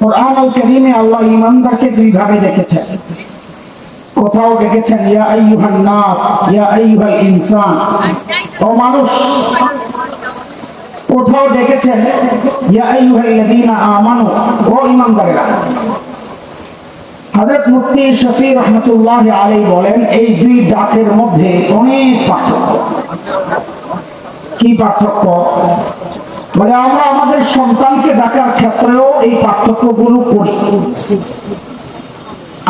কোরআন আল কারীমে আল্লাহ ইমানদারকে দুই ভাগে দেখেছেন। কোথাও দেখেছেন, ইয়া আইয়ুহান নাস, ইয়া আইয়ুহাল ইনসান। ও মানুষ, কোথাও দেখেছেন, ইয়া আইয়ুহাল্লাযীনা আমানু, ও ইমানদারেরা হযরত মুফতি শফি রহমতুল্লাহ আলাইহি বলেন, এই দুই ডাকের মধ্যে অনেক পার্থক্য। কি পার্থক্য? মানে আমরা আমাদের সন্তানকে ডাকার ক্ষেত্রেও এই পার্থক্যগুলো করি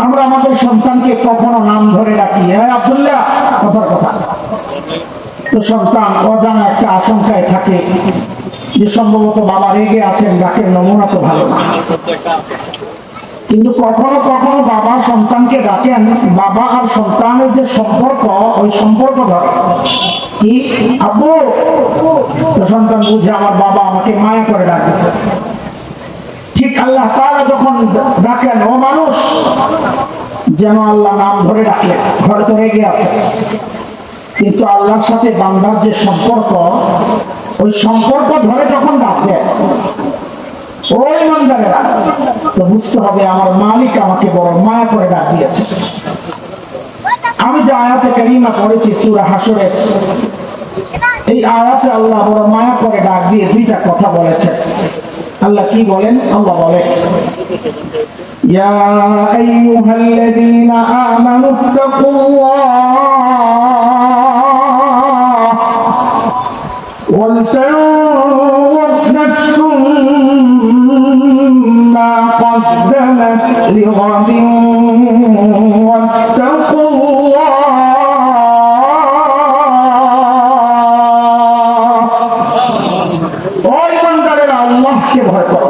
আমরা আমাদের সন্তানকে কখনো নাম ধরে ডাকি হ্যাঁ আব্দুল্লাহ, কথার কথা। তো সন্তান অজানা একটা আশঙ্কায় থাকে যে সম্ভবত বাবা রেগে আছেন, ডাকের নমুনা তো ভালো না। কিন্তু কখনো কখনো বাবা সন্তানকে ডাকেন, বাবা আর সন্তানের যে সম্পর্ক, ওই সম্পর্ক কি? আব্বু সন্তান বুঝে আমার বাবা আমাকে মায়া করে ডাকতেছে ঠিক আল্লাহ তারা যখন ডাকেন, ও মানুষ, যেন আল্লাহ নাম ধরে ডাকলেন ঘরে তো রেগে আছে। কিন্তু আল্লাহর সাথে বান্দার যে সম্পর্ক, ওই সম্পর্ক ধরে যখন ডাকবে ওই মন্দারেরা তো বুঝতে হবে আমার মালিক আমাকে বড় মায়া করে ডাক দিয়েছে আমি যে আয়াতে কারিমা পড়েছি সুরা হাসরের এই আয়াতে আল্লাহ বড় মায়া করে ডাক দিয়ে দুইটা কথা বলেছেন আল্লাহ কি বলেন আল্লাহ বলেন يا أيها الذين آمنوا اتقوا الله قدمت لغد واتقوا الله ওই বান্দারেরা আল্লাহকে ভয় করো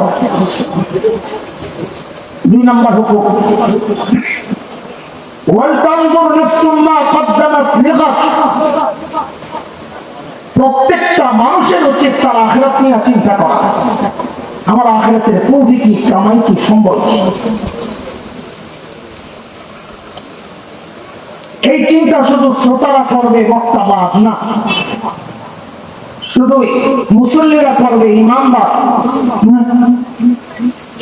দুই নম্বর হুকুম ওয়ালতানজুর নাফসুম মা কদ্দামাত লিগাদ প্রত্যেকটা মানুষের উচিত তার আখেরাত নিয়ে চিন্তা করা আমার পুঁজি কি কামাই কি সম্বল এই চিন্তা শুধু শ্রোতারা করবে, বক্তাবাদ না। শুধু মুসল্লিরা করবে ইমামবাদ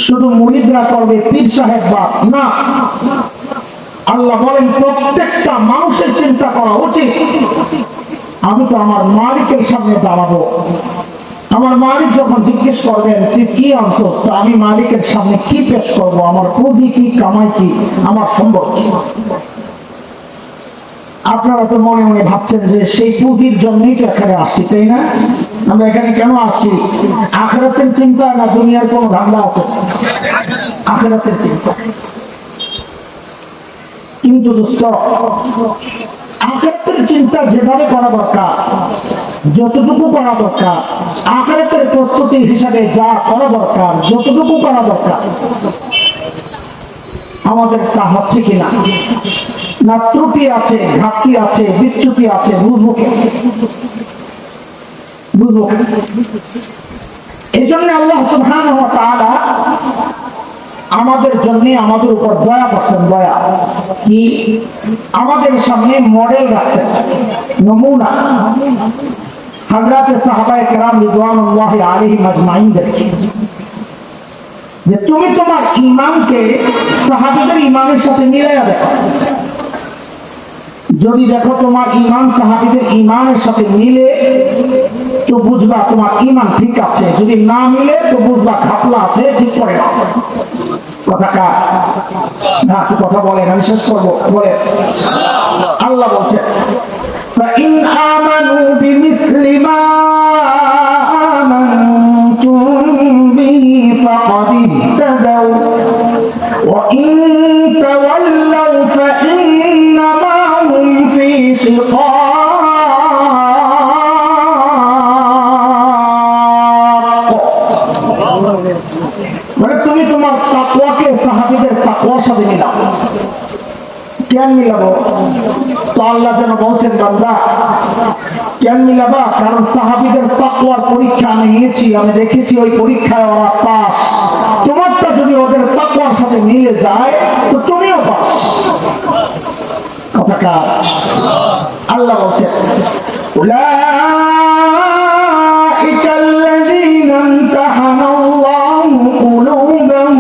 শুধু মুরিদরা করবে, পীর সাহেব বাদ না। আল্লাহ বলেন, প্রত্যেকটা মানুষের চিন্তা করা উচিত। আমি তো আমার মালিকের সামনে দাঁড়াবো। আমার মালিক যখন জিজ্ঞেস করবেন তুই কি আনছস? আমি মালিকের সামনে কি পেশ করব? আমার পুঁজি কি, কামাই কি, আমার সম্ভব আপনারা তো মনে মনে ভাবছেন যে সেই পুঁজির জন্যই তো এখানে আসছি, তাই না? আমরা এখানে কেন আসছি? আখেরাতের চিন্তা না দুনিয়ার কোন ধান্দা আছে? আখেরাতের চিন্তা। কিন্তু দোস্ত, আখেরাতের চিন্তা যেভাবে করা দরকার যতটুকু করা দরকার, আখেরাতের প্রস্তুতি হিসাবে যা করা দরকার, যতটুকু করা দরকার, আমাদের তা হচ্ছে কিনা? না, ত্রুটি আছে, ঘাটতি আছে, বিচ্যুতি আছে বুঝব এই জন্য আল্লাহ সুবহানাহু আমাদের জন্য আমাদের উপর দয়া করছেন, দয়া। কি? আমাদের সামনে মডেল রাখছেন, নমুনা। হজরাতে সাহাবায়ে কেরাম রিদওয়ানুল্লাহ আলাইহি দেখছি যে তুমি তোমার ইমানকে সাহাবিদের ইমানের সাথে মিলাইয়া দেখো যদি দেখো তোমার ইমান সাহাবিদের ইমানের সাথে মিলে তো বুঝবা তোমার ইমান ঠিক আছে যদি না মিলে তো বুঝবা খাপলা আছে ঠিক করে কথাটা না কথা বলেন আমি শেষ করব বলে আল্লাহ বলছে آمنوا بمثل ما آمنتم به فقد اهتدوا وإن تولوا فإنما هم في شقاق মানে তুমি তোমার তাকওয়াকে সাহাবীদের তাকওয়ার সাথে মিলাও কেন মিলাবো তো আল্লাহ যেন বলছেন বান্দা কেন মিলাবা কারণ সাহাবীদের তাকওয়ার পরীক্ষা আমি নিয়েছি আমি দেখেছি ওই পরীক্ষায় ওরা পাস তোমারটা যদি ওদের তাকওয়ার সাথে মিলে যায় তো তুমিও পাস কথাকার আল্লাহ বলছেন أولئك الذين امتحن الله قلوبهم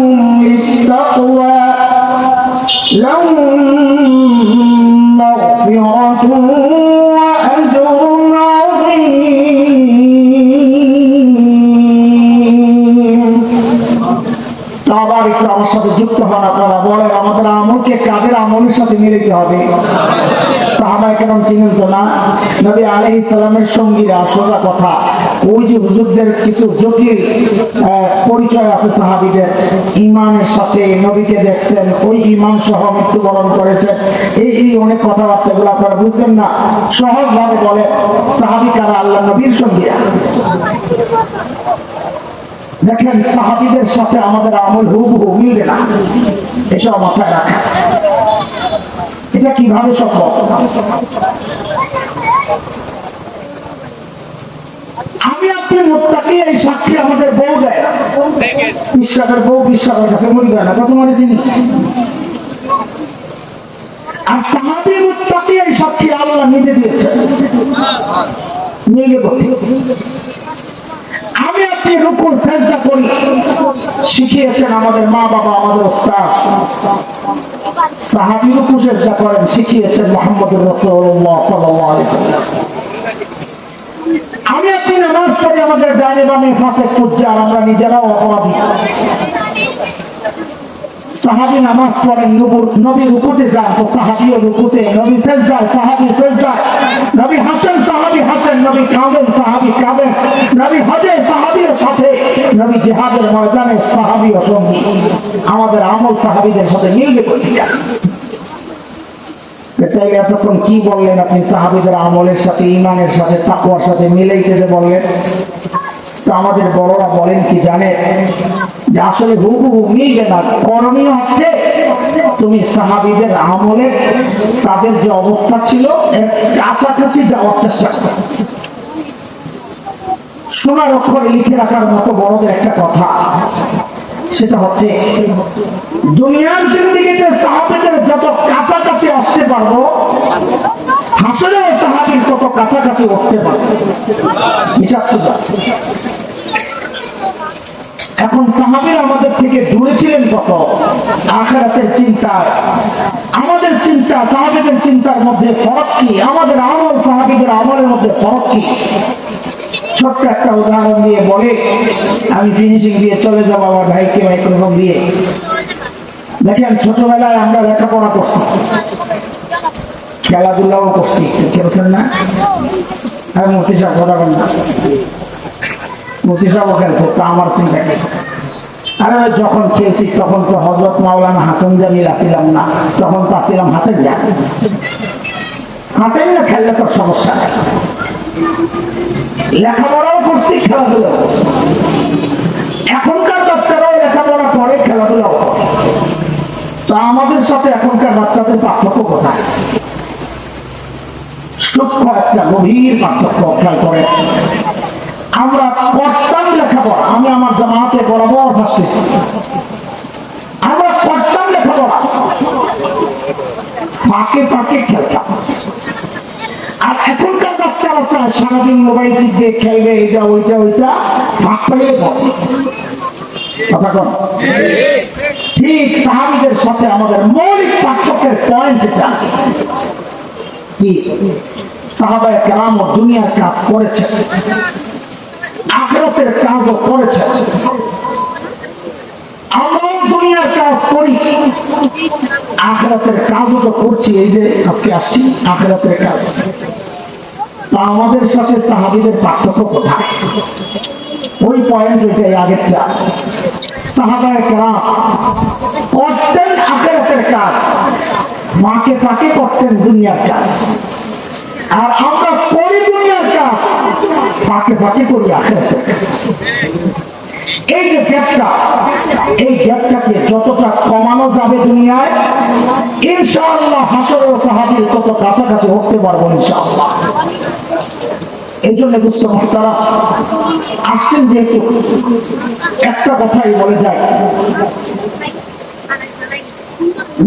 تقوى لهم مغفرة وأجر عظيم তো আবার একটু আমার সাথে যুক্ত হন আপনারা বলেন আমাদের আমলকে কাদের আমলের সাথে মিলিতে হবে সাহাবাই কেমন চিনেন তো না নবী আলহ ইসলামের সঙ্গীরা সোজা কথা ওই যে হুজুরদের কিছু জটিল পরিচয় আছে সাহাবিদের। ইমানের সাথে নবীকে দেখছেন, ওই ইমান সহ মৃত্যুবরণ করেছেন। এই এই অনেক কথাবার্তা গুলো আপনারা বুঝবেন না। সহজ ভাবে বলে, সাহাবি কারা? আল্লাহ নবীর সঙ্গীরা দেখেন, সাহাবিদের সাথে আমাদের আমল হুবহু মিলবে না। এটাও মাথায় রাখা এটা কীভাবে সম্ভব? আমি আপনি মোত্তাকি এই সাক্ষী আমাদের বউ দেয়। বিশ্বাসের বউ বিশ্বাসের কাছে দেয় না কত মনে চিনি আর সাহাবি এই সাক্ষী আল্লাহ নিজে দিয়েছে। আমি আপনি চেষ্টা করি। শিখিয়েছেন আমাদের মা বাবা, আমাদের ওস্তাদ। সাহাবি রুকু চেষ্টা করেন, শিখিয়েছেন মোহাম্মদ রসুল্লাহ সাল্লাল্লাহু আলাইহি ওয়াসাল্লাম। আমি আপনি নামাজ পড়ি, আমাদের ডানে বামে ফাঁসে পূজ্জার আমরা নিজেরাও অপরাধী। সাহাবি নামাজ পড়েন নবুর- নবী রুকুতে যান, তো সাহাবিও রুকুতে, নবী সেজদায়, সাহাবি সেজদায়। নবী হাসেন, সাহাবি হাসেন, নবী কাঁদেন, সাহাবি কাঁদেন। নবী হজে সাহাবিও সাথে, নবী জেহাদের ময়দানে সাহাবিও সঙ্গী। আমাদের আমল সাহাবিদের সাথে মিলবে এতক্ষণ কি বললেন আপনি? সাহাবিদের আমলের সাথে ইমানের সাথে তাকুয়ার সাথে যেতে বললেন। আমাদের বড়রা বলেন কি জানে যে আসলে হুবহু মিলবে না, করণীয় হচ্ছে তুমি সাহাবিদের আমলে তাদের যে অবস্থা ছিল কাছাকাছি যাওয়ার চেষ্টা করো। সোনার অক্ষরে লিখে রাখার মতো বড়দের একটা কথা। সেটা হচ্ছে দুনিয়ার জিন্দিগিতে সাহাবিদের যত কাছাকাছি আসতে পারব হাসলেও সাহাবির তত কাছাকাছি উঠতে পারব। হিসাব সুজা এখন সাহাবির আমাদের থেকে দূরে ছিলেন কত? আখেরাতের চিন্তায়। আমাদের চিন্তা, সাহাবিদের চিন্তার মধ্যে ফরক কি? আমাদের আমল সাহাবিদের আমলের মধ্যে ফরক কি? ছোট্ট একটা উদাহরণ দিয়ে বলে, আমি ফিনিশিং দিয়ে চলে যাব আমার ভাইকে মাইক্রোফোন দিয়ে। দেখেন, ছোটবেলায় আমরা লেখাপড়া করছি, খেলাধুলাও করছি খেলছেন না? আমি মতি কথা বল না। মতি খেলছে, তা আমার চিন্তা আরে, যখন খেলছি, তখন তো হজরত মাওলানা হাসান জামিল আসিলাম না, তখন তো আসিলাম হাসান যা হাসান না খেললে তো সমস্যা নেই। লেখাপড়াও করছি, খেলাধুলাও এখনকার বাচ্চারাও লেখাপড়া করে, খেলাধুলাও করে। তো আমাদের সাথে এখনকার বাচ্চাদের পার্থক্য কোথায়? গভীর পার্থক্য খেয়াল করে। আমরা করতাম লেখাপড়া, আমি আমার জামাতে ভাসতেছি আমরা করতাম লেখাপড়া। ফাঁকে ফাঁকে খেলতাম। চায় সারাদিন মোবাইল খেলবে এটা ওইটা ওইটা পড়ে ঠিক সাহাবিদের সাথে আমাদের মৌলিক পার্থক্যের পয়েন্ট এটা কি? সাহাবায় ও দুনিয়ার কাজ করেছে। আখরাতের কাজও করেছে। আমরাও দুনিয়ার কাজ করি। কাজও তো করছি, এই যে আজকে আসছি, আখরাতের কাজ। তা আমাদের সাথে সাহাবিদের পার্থক্য কোথায়? ওই পয়েন্ট রেখে আগেরটা। সাহাবায় করতেন মাকে করতেন আমরা করি দুনিয়ার কাজ ফাঁকে ফাঁকে করি কাজ। এই যে গ্যাপটা এই গ্যাপটাকে যতটা কমানো যাবে দুনিয়ায়, ইনশাআল্লাহ হাসর ও সাহাবির তত কাছাকাছি উঠতে পারব ইনশাআল্লাহ। এই জন্য বুঝতে তারা আসছেন যেহেতু, একটা কথাই বলে যায়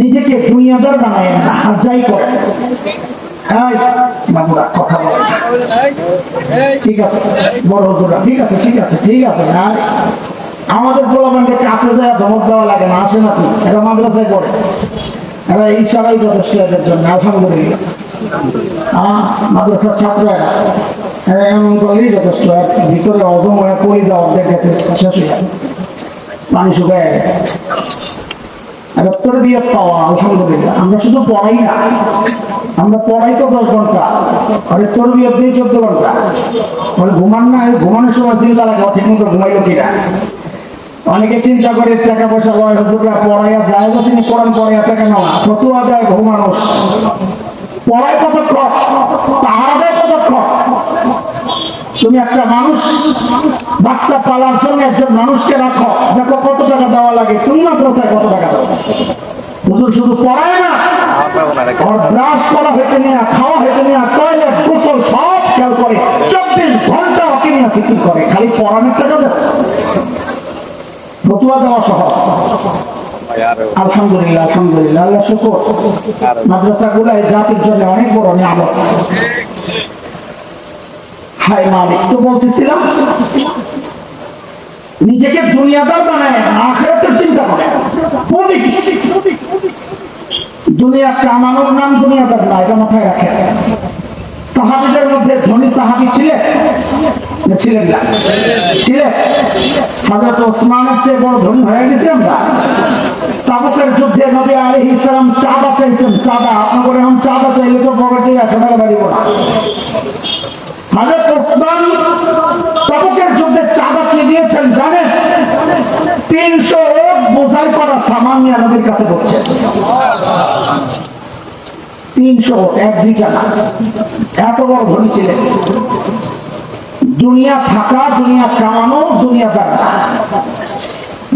নিজেকে দুনিয়াদার বানায় না যাই করে। কথা বলে। না। ঠিক আছে ঠিক আছে ঠিক আছে ঠিক আছে আমাদের কাছে দেওয়া লাগে না, আসে নাকি এরা মাদ্রাসায় যথেষ্ট যথেষ্ট। ভিতরে অদম হয়ে পড়ে দেওয়া অর্ধেক পানি শুকায় গেছে। তোর বিয়ে পাওয়া, আলহামদুলিল্লাহ। আমরা শুধু পড়াই না। আমরা পড়াই তো দশ ঘণ্টা। আরে তোর বিয়ে দিয়ে চোদ্দ ঘণ্টা। মানে ঘুমান না ঘুমানোর সময় চিন্তা লাগে ঠিক মতো ঘুমাইলো কিনা। অনেকে চিন্তা করে টাকা পয়সা লয় হুজুররা পড়াইয়া যায় তো তিনি কোরআন পড়াইয়া টাকা নেওয়া। ফতুয়া দেয় মানুষ পড়ায় কতক্ষণ? পাহাড় দেয় কতক্ষণ? তুমি একটা মানুষ, বাচ্চা পালার জন্য একজন মানুষকে রাখো। দেখো কত টাকা দেওয়া লাগে। তুমি কত টাকা দাও হুজুর শুধু পড়ায় না ওর ব্রাশ সব খেয়াল করে। চব্বিশ ঘণ্টা করে। খালি টাকা দেওয়া সহজ। আলহামদুলিল্লাহ আলহামদুলিল্লাহ, আল্লাহ শুকর। মাদ্রাসা গুলা জাতির জন্য অনেক বড় নিয়ামত। হাই মালিক, তো বলতেছিলাম, নিজেকে দুনিয়াদার বানায়, আখেরাতের চিন্তা করে দুনিয়া কামানোর নাম দুনিয়াদার না, এটা মাথায় রাখে সাহাবিদের মধ্যে ধনী সাহাবি ছিলেন? ছিলেন না? ছিলেন? হযরত ওসমানের চেয়ে বড় ধনী হয়ে গেছি আমরা। তাবুকের যুদ্ধে নবী আলাইহিস সালাম চাঁদা চাইতেন চাঁদা আপনাদের এখন চাঁদা চাইলে তো পকেটে একশো টাকা বাড়িব না। এত বড় দুনিয়া থাকা দুনিয়া কামানো দুনিয়াদার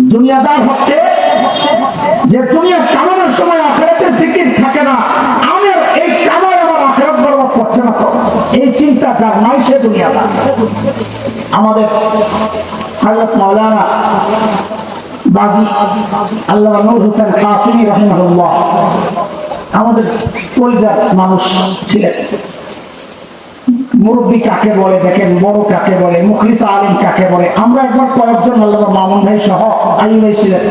দুনিয়াদার হচ্ছে যে দুনিয়া কামানোর সময় আখেরাতের ফিকির থাকে না আমার এই কামাই আমার আখেরাত বরবাদ করছে না তো এই চিন্তা নাই সে আমাদের মাওলানা বাজি আল্লাহ নূর হোসেন কাসিমি রহিমাহুল্লাহ আমাদের কলজার মানুষ ছিলেন। মুরব্বী কাকে বলে দেখেন, বড় কাকে বলে, মুখলিস আলিম কাকে বলে? আমরা একবার কয়েকজন আল্লাহ মামুন ভাই সহ আইন ভাই ছিলেন।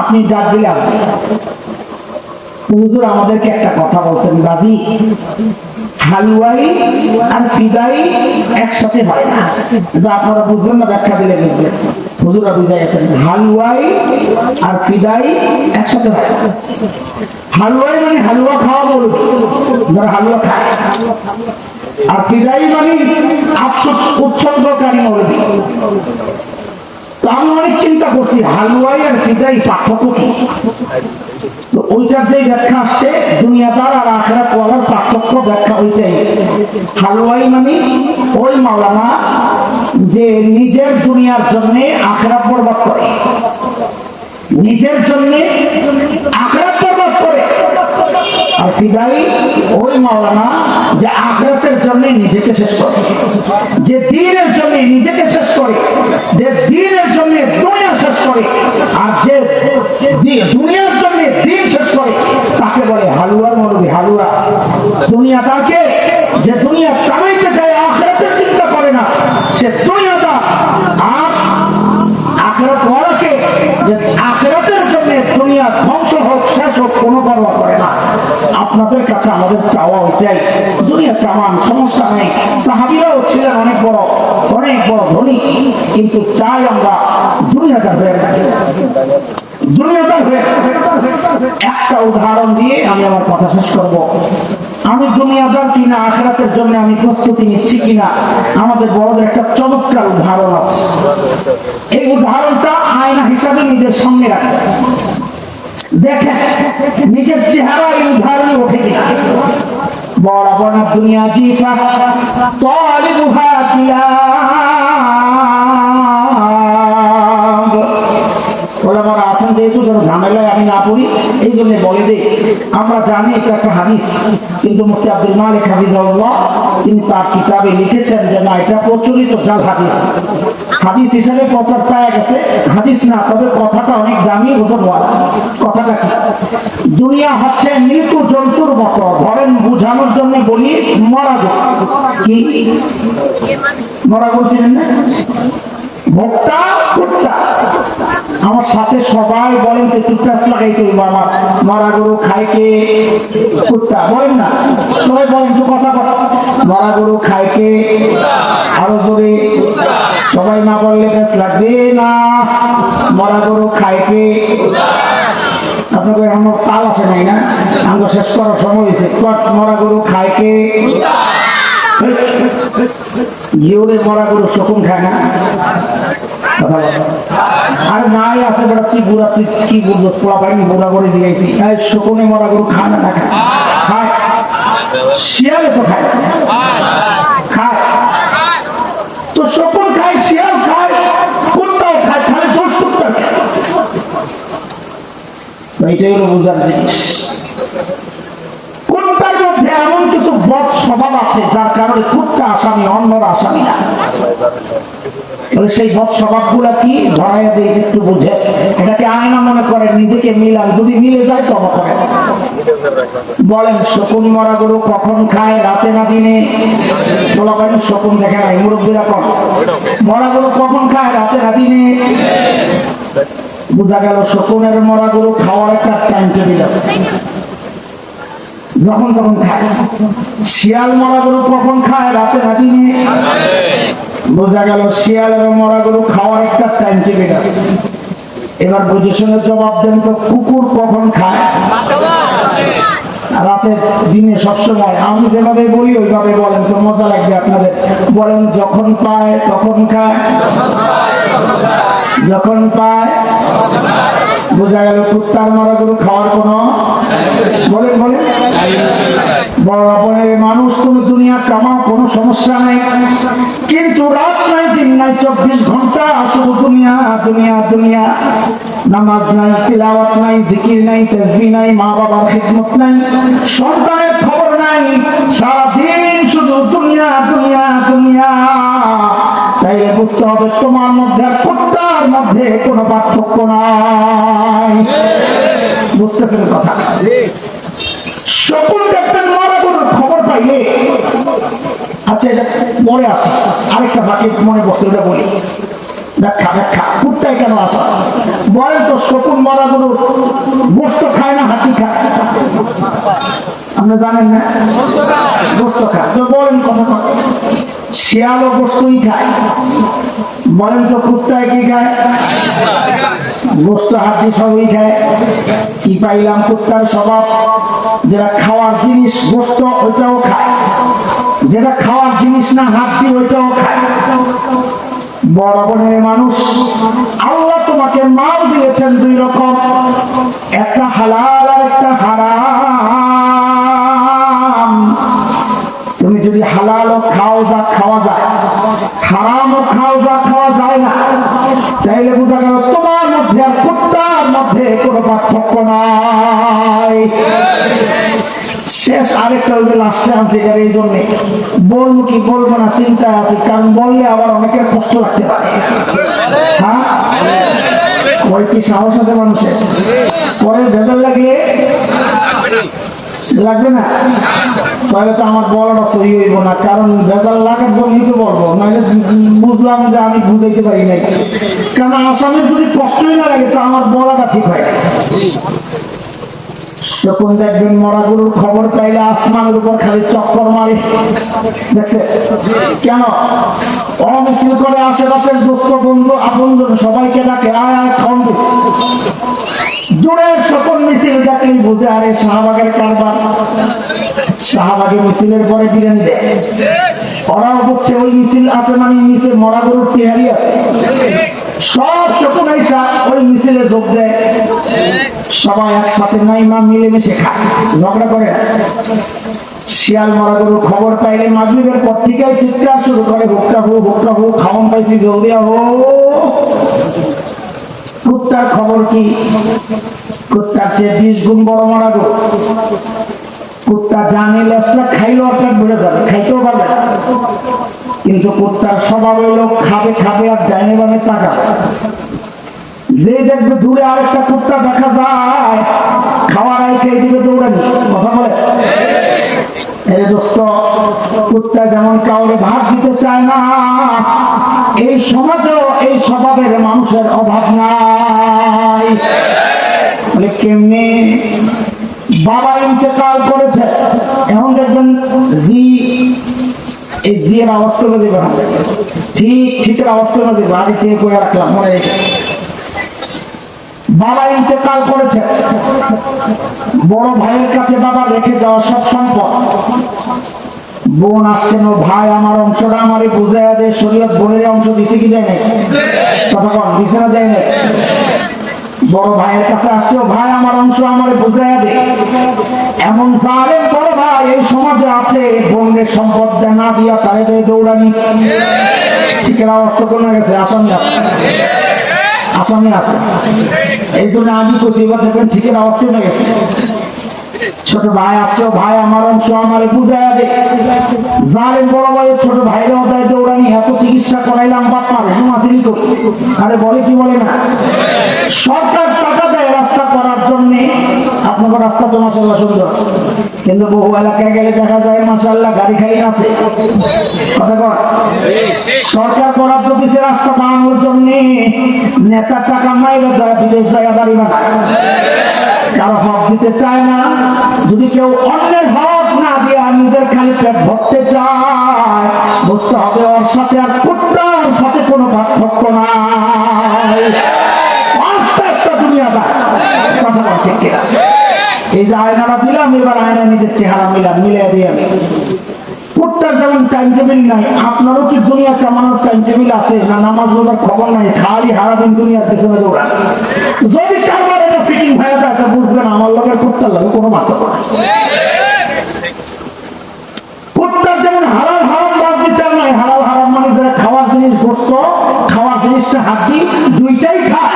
আপনি ডাক দিলে হুজুর আমাদেরকে একটা কথা বলছেন গাজী হালুয়াই আর ফিদাই একসাথে হয় না। আপনারা বুঝবেন না, ব্যাখ্যা দিলে বুঝবেন। হালুয়াই মানে হালুয়া খাওয়া যারা হালুয়া খায়। আর ফিদাই মানে আমি অনেক চিন্তা করছি, হালুয়াই আর ফিদাই পার্থক্য তো ওইটার যে ব্যাখ্যা আসছে, দুনিয়াদার আর ওয়ালার পার্থক্য ব্যাখ্যা ওইটাই। হালুয়াই মানে ওই মাওলানা যে নিজের দুনিয়ার জন্য আখেরাত বরবাদ করে। নিজের জন্য করে আর ফিদাই ওই মাওলানা যে আখেরাতের জন্য নিজেকে শেষ করে, যে দিনের জন্য নিজেকে শেষ করে, যে দিনের জন্য দুনিয়া শেষ করে, আর যে দুনিয়ার জন্য দিন শেষ করে, তাকে বলে হালুয়ার মরবি, হালুয়া। দুনিয়াদারকে যে দুনিয়া কামাইতে চায় আখেরাতের চিন্তা করে না, সে দুনিয়াদার। আর আখেরাত ওয়ালাকে যে আখেরাতের জন্য দুনিয়া ধ্বংস হোক আপনাদের কাছে আমাদের চাওয়া ওইটাই দুনিয়া কামান সমস্যা নেই। সাহাবিরাও ছিলেন অনেক বড় অনেক বড় ধনী, কিন্তু চাই আমরা দুনিয়াদার হয়ে থাকি। একটা উদাহরণ দিয়ে আমি আমার কথা শেষ করব। আমি দুনিয়াদার কিনা, আখেরাতের জন্য আমি প্রস্তুতি নিচ্ছি কিনা, আমাদের বড়দের একটা চমৎকার উদাহরণ আছে। এই উদাহরণটা আয়না হিসাবে নিজের সামনে রাখবেন দেখেন নিজের চেহারা উদাহরণ ওঠে কিনা বড় বড় দুনিয়া জিফা তালিবুহা কিলাব জন্য বলে দিই আমরা জানি এটা একটা হাদিস, কিন্তু মুফতি আব্দুল মালিক হাফিজাউল্লাহ তিনি তার কিতাবে লিখেছেন যে না, এটা প্রচলিত জাল হাদিস। হাদিস হিসেবে প্রচার পাওয়া গেছে। হাদিস না, তবে কথাটা অনেক দামি ওজন কথাটা কি? দুনিয়া হচ্ছে মৃত্যু জন্তুর মতো, ধরেন বুঝানোর জন্য বলি মরা কি? মরা চিনেন না? আমার সাথে সবাই বলেন যে লাগাইতে হইবো আমার মরা গরু খায় কুত্তা, বলেন না। সবাই বলেন তো কথা কথা মরা গরু খায় আরও জোরে। সবাই না বললে বেশ লাগবে না। মরা গরু খায় আপনাদের আমার তাল আসে নাই না? আমরা শেষ করার সময় হয়েছে। মরা গরু খায় কে? জিওরে মরা গরু শকুন খায় না। আর নাই আছে বড়, কি বুড়া, তুই কি বুঝব? পোলা পাইনি বুড়া করে দিয়েছি। এই শকুনে মরা গরু খায় না খায়। শিয়ালে তো খায়। খায়। তো শকুন খায়, শিয়াল খায়, কুত্তাও খায়, খালি দোষ কুত্তা এইটাই হলো বোঝার জিনিস। বলেন, শকুন মরা গরু কখন খায় রাতে না দিনে? বলা বলেন শকুন দেখে নাই, মুরব্বীরা কন। মরা গরু কখন খায় রাতে না দিনে? বোঝা গেল, শকুনের মরা গরু খাওয়ার একটা টাইম টেবিল আছে। যখন তখন খায়। শিয়াল মরা গরু কখন খায়? রাতে না দিনে বোঝা গেল শিয়ালের মরা গরু খাওয়ার একটা টাইম টেবিল আছে। এবার বুঝে শুনে জবাব দেন তো, কুকুর কখন খায়? রাতে, দিনে সবসময়। আমি যেভাবে বলি, ওইভাবে বলেন তো, মজা লাগবে আপনাদের। বলেন, যখন পায়, তখন খায়। যখন পায় বোঝা গেল কুত্তার মরা গরু খাওয়ার কোনো বরাবরের মানুষ তুমি দুনিয়া কোনো সমস্যা নাই। কিন্তু রাত নাই, দিন নাই, চব্বিশ ঘণ্টা শুধু দুনিয়া দুনিয়া দুনিয়া। নামাজ নাই, তিলাওয়াত নাই, জিকির নাই তেসবি নাই মা বাবার খিদমত নাই, সন্তানের খবর নাই। সারাদিন শুধু দুনিয়া দুনিয়া দুনিয়া। কোনো পার্থক্য নাই। বুঝতেছেন কথা? সকল ক্যাপ্টেন মারা গরুর খবর পাইলে আচ্ছা এটা মনে আসে। আরেকটা বাকি মনে বসে এটা বলি। ব্যাখ্যা ব্যাখ্যা। কুত্তায় কেন আসা? বলেন তো শকুন মারা গরুর গোস্ত খায় না আপনি জানেন না? গোস্ত খায় বলেন কথা শিয়ালও গোস্তই খায়। বলেন তো কুত্তায় কি খায়? গোস্ত হাতি সবই খায়। কি পাইলাম কুত্তার স্বভাব? যেটা খাওয়ার জিনিস গোস্ত ওইটাও খায়। যেটা খাওয়ার জিনিস না হাত ওইটাও খায়। বড় বোনের মানুষ, আল্লাহ তোমাকে মাল দিয়েছেন দুই রকম। একটা হালাল আর একটা হারাম। তুমি যদি হালালও খাও যা খাওয়া যায়, হারামও খাও যা খাওয়া যায় না, তাইলে বোঝা গেল তোমার মধ্যে আর কুত্তার মধ্যে কোনো পার্থক্য নাই। শেষ আরেকটা ওই যে লাস্টে আছে এই জন্য। বলব কি বলব না চিন্তা আছে, কারণ বললে আবার অনেকের কষ্ট লাগতে পারে। হ্যাঁ? ওই সাহস আছে মানুষের? পরে ভেতর লাগলে লাগবে না? তাহলে তো আমার বলাটা সহি হইব না, কারণ ভেজাল লাগার জন্যই তো বলব, নাহলে বুঝলাম যে আমি বুঝাইতে পারি নাই। কারণ আসামের যদি কষ্টই না লাগে, তো আমার বলাটা ঠিক হয়। যখন দেখবেন মরা গরুর খবর পাইলে আসমানের উপর খালি চক্কর মারে। দেখছে? কেন? অমিছিল করে আশেপাশের দুঃখ, বন্ধু আপন সবাইকে ডাকে, আয় সকল মিছিল দেখলেই বুঝে, আরে শাহবাগের কারবার। শাহবাগে মিছিলের পরে দেয়। ওরাও ওই মিছিল আছে মানে নিচে মরা গরুর তেহারি আছে। সব সকল আইসা ওই মিছিলে যোগ দেয়। সবাই একসাথে নাই মা মিলেমিশে খায়, ঝগড়া করে। শিয়াল মরা গরুর খবর পাইলে মাগরিবের পর থেকে চিৎকার শুরু করে, হুক্কা হো হুক্কা হো খাওয়ান পাইছি, জলদি হো কুত্তার খবর কি? কুত্তার চেয়ে বিশ গুণ বড় মারা গো কুত্তা জানে লেসটা খাইলেও আপনার বেড়ে যাবে, খাইতেও পারবে কিন্তু কুত্তার স্বভাব হইল খাবে খাবে আর ডাইনে বামে টাকা। যে দেখবে দূরে আরেকটা কুত্তা দেখা যায় খাওয়ার আই খেয়ে দিবে দৌড়ানি। কথা বলে? এই দোস্ত, কুত্তা যেমন কাউরে ভাত দিতে চায় না, এই সমাজেও এই স্বভাবের মানুষের অভাব নাই। কেমনি বাবা ইন্তেকাল করেছে। এখন দেখবেন জি, এই জিয়ের ঠিক, ঠিকের রাখলাম? মনে বাবা ইন্তেকাল করেছে। বড় ভাইয়ের কাছে বাবা রেখে যাওয়া সব সম্পদ। বোন আসছেন ও ভাই আমার অংশটা আমারই বুঝে দে, শরীয়ত বোনের অংশ দিতে কি যায় না কথা কন দিছে না যায় না বড় ভাইয়ের কাছে আসছে ভাই, আমার অংশ আমার বুঝাইয়া দে। এমন জালেম বড় ভাই এই সমাজে আছে বঙ্গের সম্পদ না দিয়া তাই দেয় দৌড়ানি। ঠিকের অবস্থা কমে গেছে? আসামি আছে। আসামি আছে। এই জন্য আমি তো সেবা দেখবেন ঠিকের অবস্থা গেছে? ছোট ভাই আসছে ভাই, আমার অংশ আমার বুঝাইয়া দে। জালেম বড় ভাইয়ের ছোট ভাইরাও দেয় দৌড়ানি, এত চিকিৎসা করাইলাম বাপ মা রেশম আসিনি আরে বলে কি বলে না? সরকার টাকা দেয় রাস্তা করার জন্য। আপনাকে রাস্তা তো মাসাল্লাহ সুন্দর। কিন্তু বহু এলাকায় গেলে দেখা যায় মাসাল্লাহ গাড়ি খালি আছে। কথা কর সরকার বরাদ্দ দিছে রাস্তা বানানোর জন্য। নেতার টাকা মাইরে যায়, বিদেশ জায়গা বাড়ি বানায় কারও হক দিতে চায় না, যদি কেউ অন্যের হক না দিয়ে নিজের খালি পেট ভরতে চায়, বুঝতে হবে ওর সাথে আর সাথে কোনো পার্থক্য নাই। এই যে আয়নাটা দিলাম, এবার আয়না নিজের চেহারা মিলাম মিলিয়ে দিয়ে আমি। কুত্তার যেমন টাইম টেবিল নাই, আপনারও কি দুনিয়া কামানোর টাইম টেবিল আছে? না নামাজ খবর নাই? খালি সারাদিন দুনিয়ার পেছনে যদি ফিটিং হয়ে যায় বুঝবেন, আমার লোকের কুত্তার লাগে কোনো পার্থক্য নাই। কুত্তার যেমন হারাম হারাম বাদ বিচার নাই হারাম হারাম মানে যারা খাওয়ার জিনিস গোস্ত, খাওয়ার জিনিসটা হাতি দুইটাই খায়।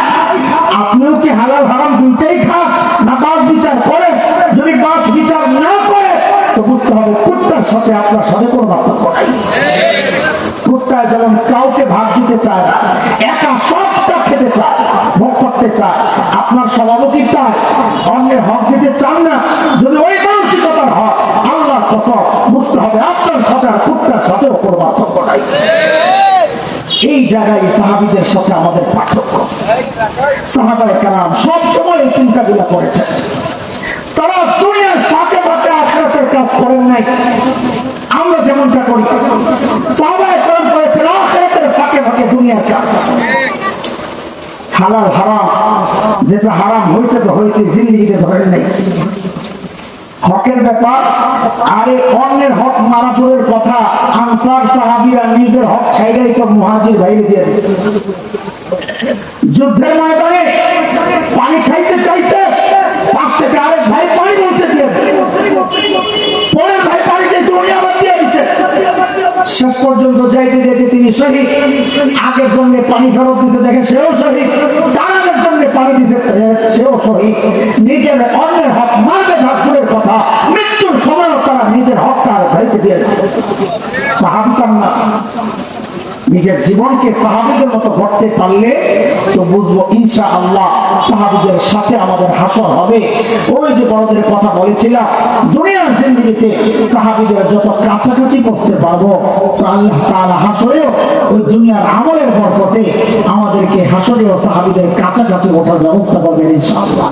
আপনিও কি হালাল হারাম দুইটাই খান? না বাদ বিচার করে, যদি বাদ বিচার না করে, তো বুঝতে হবে কুত্তার সাথে আপনার সাথে কোনো নাই। কুত্তা যেমন কাউকে ভাগ দিতে চায় একা সবটা খেতে চায়, ভোগ করতে চায় আপনার সভাপতি তাই অন্যের হক দিতে চান না। যদি ওই মানসিকতার হক আল্লাহ কসম বুঝতে হবে, আপনার সাথে আর কুত্তার সাথেও কোনো পার্থক্য নাই। এই জায়গায় সাহাবিদের সাথে আমাদের পার্থক্য। সাহাবায় কালাম সব সময় এই চিন্তাগুলো করেছেন। তারা দুনিয়ার ফাঁকে ফাঁকে আখরাতের কাজ করেন নাই। আমরা যেমনটা করি, সাহাবায় কালাম করেছেন, আখরাতের ফাঁকে ফাঁকে দুনিয়ার কাজ। হালাল, হারাম, যেটা হারাম হয়েছে তো হয়েছে, জিন্দিগিতে ধরেন নাই। হকের ব্যাপার, আরে অন্যের হক মারা দূরের কথা, আনসার সাহাবিরা নিজের হক ছাইরাই তো মুহাজির বাইরে দিয়ে দিচ্ছে যুদ্ধের ময়দানে পানি খাইতে চাইছে, পাশ থেকে আরেক ভাই পানি বলতে দিয়ে পরের ভাই পানি চাইছে উনি আবার দিয়ে দিচ্ছে শেষ পর্যন্ত যাইতে যেতে তিনি শহীদ। আগের জন্য পানি ফেরত দিতে দেখে সেও শহীদ তার আগের জন্য পানি দিতে সেও শহীদ নিজের অন্যের হক মারবে ঠাকুরের কথা, মৃত্যুর সময়ও তারা নিজের হকটা আর ভাইকে দিয়েছে। না নিজের জীবনকে সাহাবিদের মতো গড়তে পারলে তো বুঝব ইনশা আল্লাহ সাহাবিদের সাথে আমাদের হাসর হবে। ওই যে বড়দের কথা বলেছিলাম, দুনিয়ার জিন্দিগিতে সাহাবিদের যত কাছাকাছি করতে পারব, তো আল্লাহ তাআলা হাসরেও ওই দুনিয়ার আমলের বরকতে আমাদেরকে হাসরেও সাহাবিদের কাছাকাছি ওঠার ব্যবস্থা করবেন ইনশাআল্লাহ।